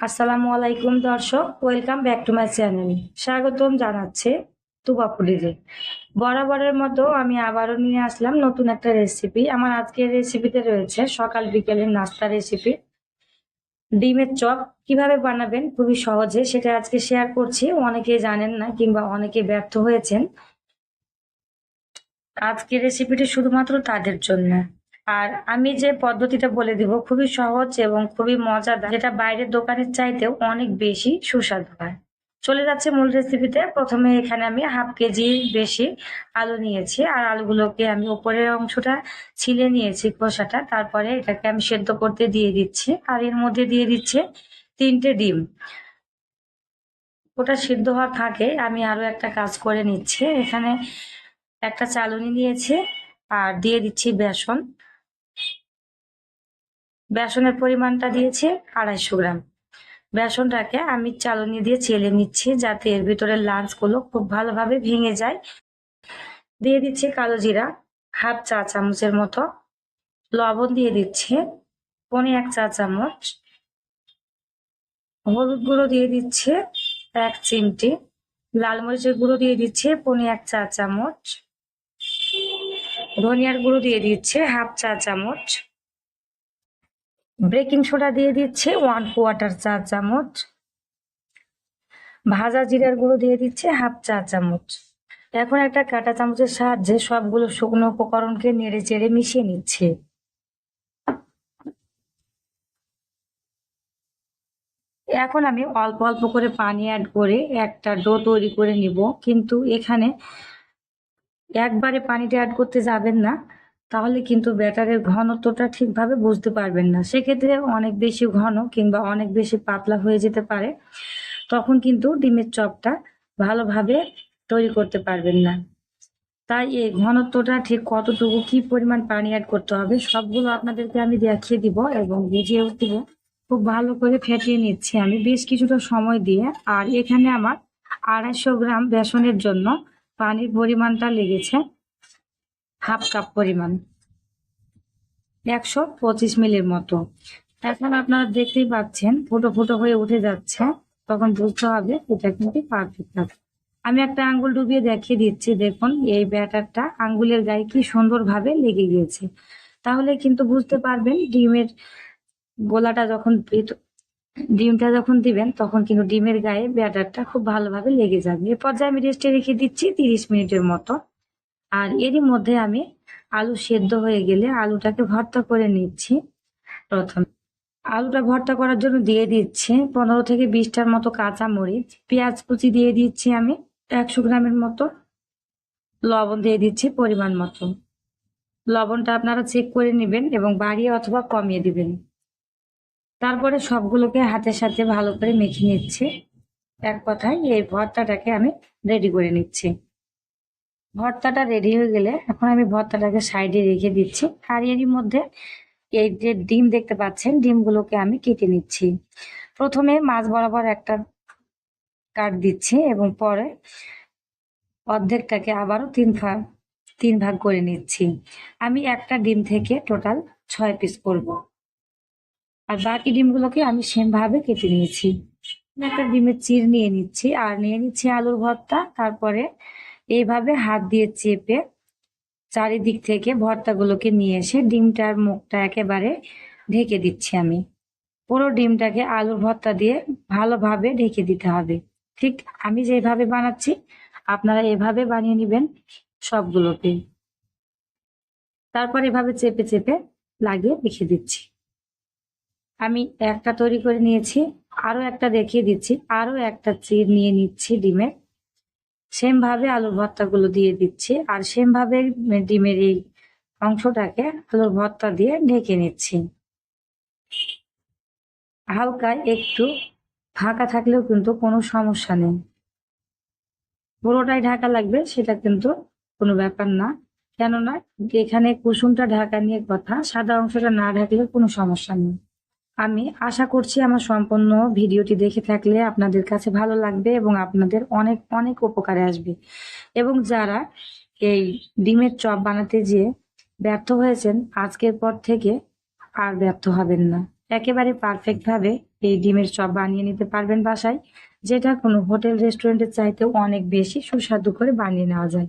আসসালামু আলাইকুম দর্শক welcome back to my channel স্বাগতম জানাচ্ছে তুবা ফুডিজে বরাবরের মতো আমি আবারও নিয়ে আসলাম নতুন একটা রেসিপি আমার আজকের রেসিপিতে রয়েছে সকাল বিকেলের নাস্তা রেসিপি ডিমের চপ কীভাবে বানাবেন, খুবই সহজে সেটা আজকে শেয়ার করছি। অনেকে জানেন না কিংবা অনেকে ব্যর্থ হয়েছেন। আজকের রেসিপিটি শুধুমাত্র তাদের জন্য। আর আমি যে পদ্ধতিটা বলে দিব খুবই সহজ এবং খুবই মজাদার, যেটা বাইরের দোকানের চাইতেও অনেক বেশি সুস্বাদু হয়। চলে যাচ্ছে মূল রেসিপিতে প্রথমে এখানে আমি হাফ কেজি বেশি আলু নিয়েছি আর আলুগুলোকে আমি উপরের অংশটা ছিলে নিয়েছি খোসাটা। তারপরে এটাকে আমি সেদ্ধ করতে দিয়ে দিচ্ছি আর এর মধ্যে দিয়ে দিচ্ছে তিনটে ডিম। ওটা সিদ্ধ হওয়ার ফাঁকে আমি আরও একটা কাজ করে নিচ্ছি। এখানে একটা চালনি নিয়েছি আর দিয়ে দিচ্ছি বেসন। বেসনের পরিমাণটা দিয়েছি আড়াইশো গ্রাম। বেসনটাকে আমি চালনি দিয়ে চেলে নিচ্ছি যাতে এর ভিতরে লাঞ্চগুলো খুব ভালোভাবে ভেঙে যায়। দিয়ে দিচ্ছি কালো জিরা, হাফ চা চামচের মতো। লবণ দিয়ে দিচ্ছি পনে এক চা চামচ। হলুদ গুঁড়ো দিয়ে দিচ্ছে এক চিমটি। লাল মরিচের গুঁড়ো দিয়ে দিচ্ছে পনে এক চা চামচ। ধনিয়ার গুঁড়ো দিয়ে দিচ্ছে হাফ চা চামচ। বেকিং সোডা দিয়ে দিচ্ছে ওয়ান কোয়ার্টার চা চামচ। ভাজা জিরার গুঁড়ো দিয়ে দিচ্ছে হাফ চা চামচ। এখন একটা কাঁটা চামচের সাহায্যে সবগুলো শুকনো উপকরণকে নেড়ে চেড়ে মিশিয়ে নিচ্ছে। এখন আমি অল্প অল্প করে পানি অ্যাড করে একটা ডো তৈরি করে নিব, কিন্তু এখানে একবারে পানিটা অ্যাড করতে যাবেন না। তাহলে কিন্তু ব্যাটারের ঘনত্বটা ঠিকভাবে বুঝতে পারবেন না। সেক্ষেত্রে অনেক বেশি ঘন কিংবা অনেক বেশি পাতলা হয়ে যেতে পারে। তখন কিন্তু ডিমের চপটা ভালোভাবে তৈরি করতে পারবেন না। তাই এই ঘনত্বটা ঠিক কতটুকু, কি পরিমাণ পানি অ্যাড করতে হবে, সবগুলো আপনাদেরকে আমি দেখিয়ে দিব এবং বুঝিয়েও দিব। খুব ভালো করে ফেটিয়ে নিচ্ছি আমি বেশ কিছুটা সময় দিয়ে। আর এখানে আমার আড়াইশো গ্রাম বেসনের জন্য পানির পরিমাণটা লেগেছে। হাফ কাপ পরিমাণ। একশো পঁচিশ মিলির মতো। এখন আপনারা দেখতেই পাচ্ছেন, ফুটো ফুটো হয়ে উঠে যাচ্ছে। তখন বুঝতে হবে এটা কিন্তু পারফেক্ট আছে। আমি একটা আঙ্গুল ডুবিয়ে দেখিয়ে দিচ্ছি, দেখুন, এই ব্যাটারটা আঙ্গুলের গায়ে কি সুন্দরভাবে লেগে গিয়েছে। তাহলে কিন্তু বুঝতে পারবেন, ডিমের গোলাটা যখন ডিমটা যখন দিবেন, তখন কিন্তু ডিমের গায়ে ব্যাটারটা খুব ভালোভাবে লেগে যাবে। এ পর্যায়ে আমি রেস্টে রেখে দিচ্ছি তিরিশ মিনিটের মতো। আর এরই মধ্যে আমি আলু সেদ্ধ হয়ে গেলে আলুটাকে ভর্তা করে নিচ্ছি প্রথম। আলুটা ভর্তা করার জন্য দিয়ে দিচ্ছি পনেরো থেকে বিশটার মতো কাঁচা মরিচ পেঁয়াজ কুচি দিয়ে দিচ্ছি আমি একশো গ্রামের মতো। লবণ দিয়ে দিচ্ছি পরিমাণ মতো। লবণটা আপনারা চেক করে নেবেন এবং বাড়িয়ে অথবা কমিয়ে দিবেন। তারপরে সবগুলোকে হাতের সাথে ভালো করে মেখে নিচ্ছি। এক কথায় এই ভর্তাটাকে আমি রেডি করে নিচ্ছি। ভর্তাটা রেডি হয়ে গেলে এখন আমি ভর্তাটাকে সাইডে রেখে দিচ্ছি। আর এরই মধ্যে এই যে ডিম দেখতে পাচ্ছেন, ডিমগুলোকে আমি কেটে নিচ্ছি। প্রথমে মাছ বরাবর একটা কাট দিচ্ছি এবং পরে অর্ধেকটাকে আবারও তিন ভাগ তিন ভাগ করে নিচ্ছি। আমি একটা ডিম থেকে টোটাল ছয় পিস করব। আর বাকি ডিমগুলোকে আমি সেম ভাবে কেটে নিয়েছি। একটা ডিমের চির নিয়ে নিচ্ছি। আর নিয়ে নিচ্ছি আলুর ভর্তা, তারপরে এইভাবে হাত দিয়ে চেপে চারিদিক থেকে ভর্তাগুলোকে নিয়ে এসে ডিমটার মুখটা একেবারে ঢেকে দিচ্ছি আমি। পুরো ডিমটাকে আলুর ভর্তা দিয়ে ভালোভাবে ঢেকে দিতে হবে। ঠিক আমি যেভাবে বানাচ্ছি, আপনারা এভাবে বানিয়ে নেবেন সবগুলোকে। তারপর এভাবে চেপে চেপে লাগিয়ে রেখে দিচ্ছি। আমি একটা তৈরি করে নিয়েছি আরও একটা দেখিয়ে দিচ্ছি আরও একটা চির নিয়ে নিচ্ছি ডিমের সেম ভাবে আলুর ভর্তাগুলো দিয়ে দিচ্ছি। আর সেম ভাবে ডিমের এই অংশটাকে আলুর ভর্তা দিয়ে ঢেকে নিচ্ছি। হালকা একটু ফাঁকা থাকলেও কিন্তু কোনো সমস্যা নেই। পুরোটাই ঢাকা লাগবে, সেটা কিন্তু কোনো ব্যাপার না। কেননা এখানে কুসুমটা ঢাকা নিয়ে কথা, সাদা অংশটা না ঢাকলে কোনো সমস্যা নেই। আমি আশা করছি আমার সম্পূর্ণ ভিডিওটি দেখে থাকলে আপনাদের কাছে ভালো লাগবে এবং আপনাদের অনেক অনেক উপকারে আসবে। এবং যারা এই ডিমের চপ বানাতে যেয়ে ব্যর্থ হয়েছেন, আজকের পর থেকে আর ব্যর্থ হবেন না। একেবারে পারফেক্টভাবে এই ডিমের চপ বানিয়ে নিতে পারবেন বাসায়, যেটা কোনো হোটেল রেস্টুরেন্টের চাইতেও অনেক বেশি সুস্বাদু করে বানিয়ে নেওয়া যায়।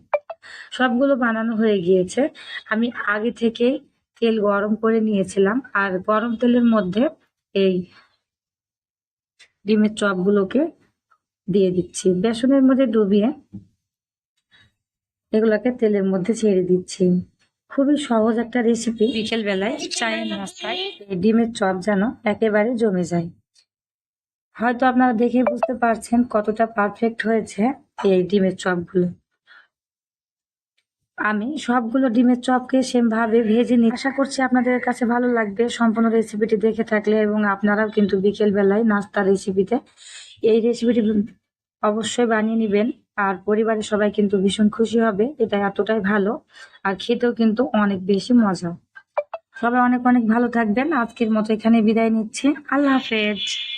সবগুলো বানানো হয়ে গিয়েছে। আমি আগে থেকে তেল গরম করে নিয়েছিলাম, আর গরম তেলের মধ্যে এই ডিমের চপগুলোকে দিয়ে দিচ্ছি। বেসনের মধ্যে ডুবিয়ে এগুলোকে তেলের মধ্যে ছেড়ে দিচ্ছি। খুবই সহজ একটা রেসিপি বিকেল বেলায় চায়ের নাস্তায় এই ডিমের চপ যেন একেবারে জমে যায়। হয়তো আপনারা দেখে বুঝতে পারছেন কতটা পারফেক্ট হয়েছে এই ডিমের চপগুলো। আমি সবগুলো ডিমের চপকে সেম ভাবে ভেজে নিই আশা করছি আপনাদের কাছে ভালো লাগবে। সম্পূর্ণ রেসিপিটি দেখে থাকলে এবং আপনারাও কিন্তু বিকেল বেলায় নাস্তার রেসিপিতে এই রেসিপিটি অবশ্যই বানিয়ে নেবেন। আর পরিবারের সবাই কিন্তু ভীষণ খুশি হবে। এটা এতটাই ভালো। আর খেতেও কিন্তু অনেক বেশি মজা। সবাই অনেক অনেক ভালো থাকবেন। আজকের মতো এখানে বিদায় নিচ্ছি। আল্লাহ হাফেজ।